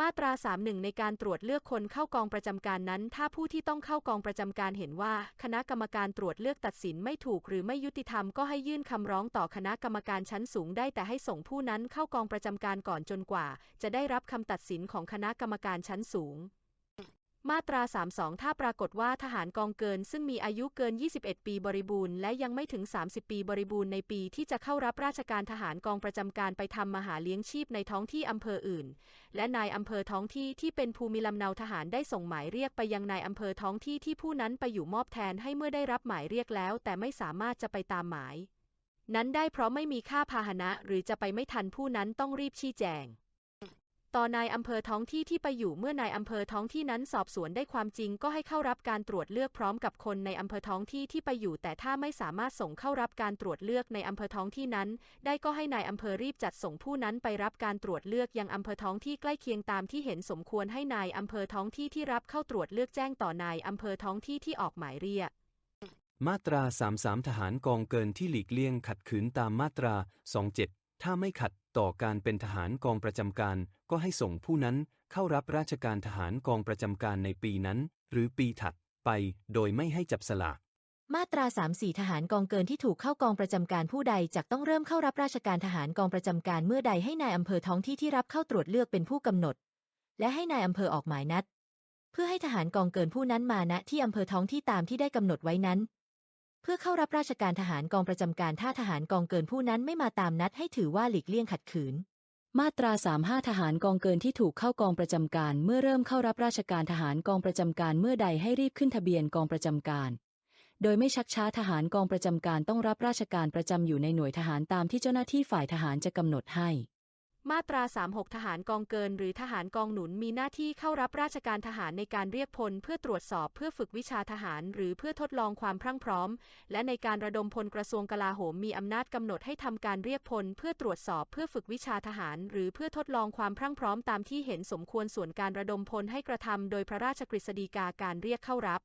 มาตรา 31 ในการตรวจเลือกคนเข้ากองประจำการนั้น ถ้าผู้ที่ต้องเข้ากองประจำการเห็นว่า คณะกรรมการตรวจเลือกตัดสินไม่ถูกหรือไม่ยุติธรรมก็ให้ยื่นคำร้องต่อคณะกรรมการชั้นสูงได้แต่ให้ส่งผู้นั้นเข้ากองประจำการก่อนจนกว่า จะได้รับคำตัดสินของคณะกรรมการชั้นสูง มาตรา 32 ถ้าปรากฏว่าทหารกองเกิน ซึ่งมีอายุเกิน 21 ปีบริบูรณ์และยังไม่ถึง 30 ปีบริบูรณ์ในปีที่จะเข้ารับราชการทหารกองประจำการไปทำมหาเลี้ยงชีพในท้องที่อำเภออื่น และนายอำเภอท้องที่ที่เป็นภูมิลำเนาทหารได้ส่งหมายเรียกไปยังนายอำเภอท้องที่ที่ผู้นั้นไปอยู่มอบแทนให้เมื่อได้รับหมายเรียกแล้ว แต่ไม่สามารถจะไปตามหมาย นั้นได้เพราะไม่มีค่าพาหนะหรือจะไปไม่ทันผู้นั้นต้องรีบชี้แจง ต่อนายอำเภอท้องที่ที่ไปอยู่เมื่อนายอำเภอท้องที่นั้นสอบสวนได้ความจริงก็ให้เข้ารับการตรวจเลือกพร้อมกับคนในอำเภอท้องที่ที่ไปอยู่ แต่ถ้าไม่สามารถส่งเข้ารับการตรวจเลือกในอำเภอท้องที่นั้น ได้ก็ให้นายอำเภอรีบจัดส่งผู้นั้นไปรับการตรวจเลือกยังอำเภอท้องที่ใกล้เคียงตามที่เห็นสมควรให้นายอำเภอท้องที่ที่รับเข้าตรวจเลือกแจ้งต่อนายอำเภอท้องที่ที่ออกหมายเรียกมาตรา 33 ทหารกองเกินที่หลีกเลี่ยงขัดขืนตามมาตรา 27 ถ้าไม่ขัดต่อการเป็นทหารกองประจำการ ก็ให้ส่งผู้นั้นเข้ารับราชการทหารกองประจำการในปีนั้น หรือปีถัดไป โดยไม่ให้จับสลาก มาตรา 34 ทหารกองเกินที่ถูกเข้ากองประจำการผู้ใดจักต้องเริ่มเข้ารับราชการทหารกองประจำการเมื่อใดให้นายอำเภอท้องที่ที่รับเข้าตรวจเลือกเป็นผู้กำหนด และให้นายอำเภอออกหมายนัด เพื่อให้ทหารกองเกินผู้นั้นมาณที่อำเภอท้องที่ตามที่ได้กำหนดไว้นั้น เพื่อเข้ารับราชการทหารกองประจำการถ้าทหารกองเกินผู้นั้นไม่มาตามนัดให้ถือว่าหลีกเลี่ยงขัดขืน มาตรา 35 ทหารกองเกินที่ถูกเข้ากองประจำการ เมื่อเริ่มเข้ารับราชการทหารกองประจำการเมื่อใดให้รีบขึ้นทะเบียนกองประจำการ โดยไม่ชักช้าทหารกองประจำการต้องรับราชการประจำอยู่ในหน่วยทหารตามที่เจ้าหน้าที่ฝ่ายทหารจะกำหนดให้ มาตรา 36 ทหารกองเกิน หรือทหารกองหนุนมีหน้าที่เข้ารับราชการทหารในการเรียกพลเพื่อตรวจสอบเพื่อฝึกวิชาทหาร หรือเพื่อทดลองความพรั่งพร้อม และในการระดมพลกระทรวงกลาโหมมีอำนาจกำหนดให้ทำการเรียกพลเพื่อตรวจสอบเพื่อฝึกวิชาทหาร หรือเพื่อทดลองความพรั่งพร้อมตามที่เห็นสมควรส่วนการระดมพลให้กระทำโดยพระราชกฤษฎีกาการเรียกเข้ารับ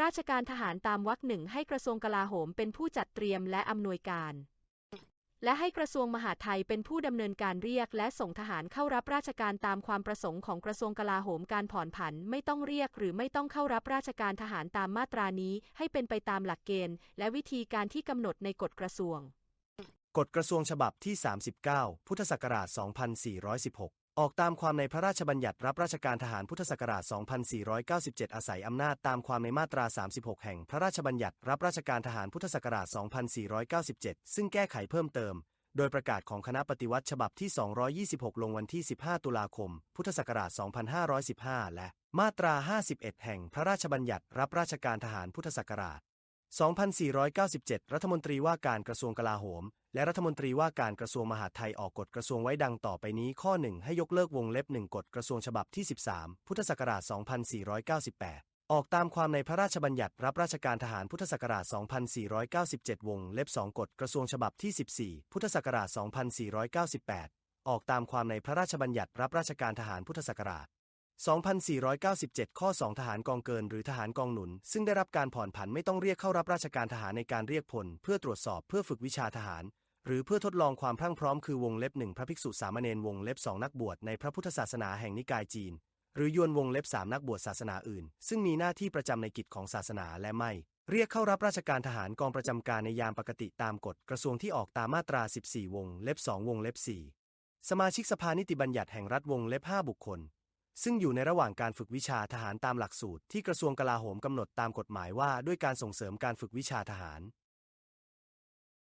ราชการทหารตามวรรคหนึ่งให้กระทรวงกลาโหมเป็นผู้จัดเตรียมและอำนวยการ และให้กระทรวงมหาดไทยเป็นผู้ดำเนินการเรียก และส่งทหารเข้ารับราชการตามความประสงค์ของกระทรวงกลาโหมการผ่อนผัน ไม่ต้องเรียก หรือไม่ต้องเข้ารับราชการทหารตามมาตรานี้ ให้เป็นไปตามหลักเกณฑ์ และวิธีการที่กำหนดในกฎกระทรวง กฎกระทรวงฉบับที่ 39 พุทธศักราช 2416 ออกตามความในพระราชบัญญัติรับราชการทหารพุทธศักราช 2497 อาศัยอำนาจตามความในมาตรา 36 แห่งพระราชบัญญัติรับราชการทหารพุทธศักราช 2497 ซึ่งแก้ไขเพิ่มเติม โดยประกาศของคณะปฏิวัติฉบับที่ 226 ลงวันที่ 15 ตุลาคม พุทธศักราช 2515 และมาตรา 51 แห่งพระราชบัญญัติรับราชการทหารพุทธศักราช 2497 รัฐมนตรีว่าการกระทรวงกลาโหม และรัฐมนตรีว่าการกระทรวงมหาดไทยออกกฎกระทรวงไว้ดังต่อไปนี้ข้อ 1 ให้ยกเลิกวงเล็บ 1 กฎกระทรวงฉบับที่ 13 พุทธศักราช 2498 ออกตามความในพระราชบัญญัติรับราชการทหารพุทธศักราช 2497 วงเล็บ 2 กฎกระทรวงฉบับที่ 14 พุทธศักราช 2498 ออกตามความในพระราชบัญญัติรับราชการทหารพุทธศักราช 2497 ข้อ 2 ทหารกองเกินหรือทหารกองหนุน ซึ่งได้รับการผ่อนผันไม่ต้องเรียกเข้ารับราชการทหารในการเรียกพล เพื่อตรวจสอบเพื่อฝึกวิชาทหาร หรือเพื่อทดลองความพรั่งพร้อมคือวงเล็บหนึ่งพระภิกษุสามเณรวงเล็บสองนักบวชในพระพุทธศาสนาแห่งนิกายจีน หรือยวนวงเล็บสามนักบวชศาสนาอื่น ซึ่งมีหน้าที่ประจำในกิจของศาสนาและไม่ เรียกเข้ารับราชการทหารกองประจำการในยามปกติตามกฎกระทรวงที่ออกตามมาตรา 14 วงเล็บ2วงเล็บ4สมาชิกสภานิติบัญญัติแห่งรัฐวงเล็บ5บุคคล ซึ่งอยู่ในระหว่างการฝึกวิชาทหารตามหลักสูตรที่กระทรวงกลาโหมกำหนดตามกฎหมายว่าด้วยการส่งเสริมการฝึกวิชาทหาร